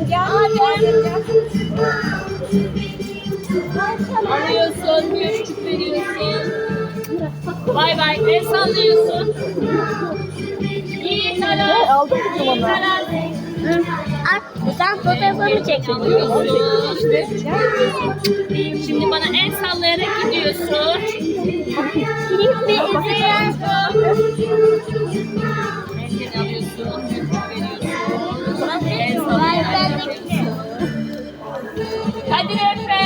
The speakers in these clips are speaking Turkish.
Ademcan. Alıyorsun, bir küçük veriyorsun. Bay bay, el sallıyorsun. İyi karar. Aldım İyi kızım onu. karar. Sen fotoğrafımı çeksin. Alıyorsun. Şimdi bana el sallayarak gidiyorsun. Filmi izleyen. Elini alıyorsun, Hadi Efe.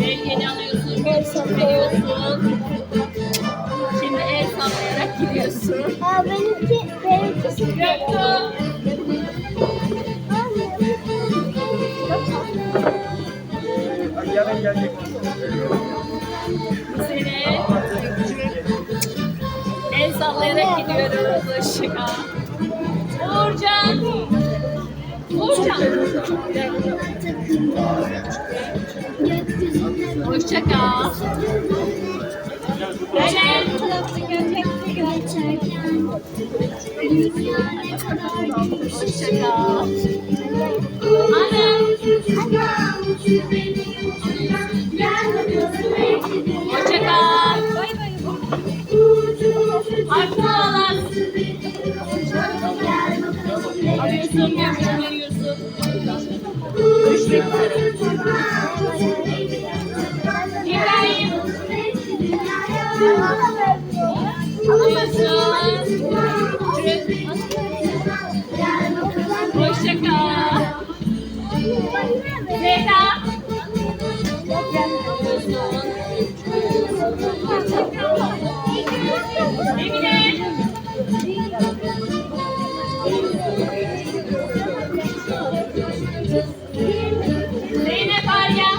Belgeni alıyorsun, küçük veriyorsun. Şimdi el sallayarak gidiyorsun. Aa, benimki, benimki Göktuğ. Yarın gelecek. Seni el sallayarak gidiyoruz ışığa. Uğurcan. Uğurcan. Hoşça kal. Helen. Hoşça kal. Anne. Hoşça kal. Alıyorsun, bir veriyorsun. Üzere. İbrahim. Hoşça kal. Zehra. Zeynep Arya.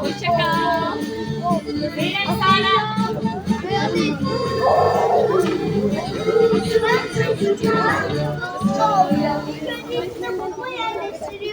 Hoşçakal. Zeynep Sara. Yerleştiriyor.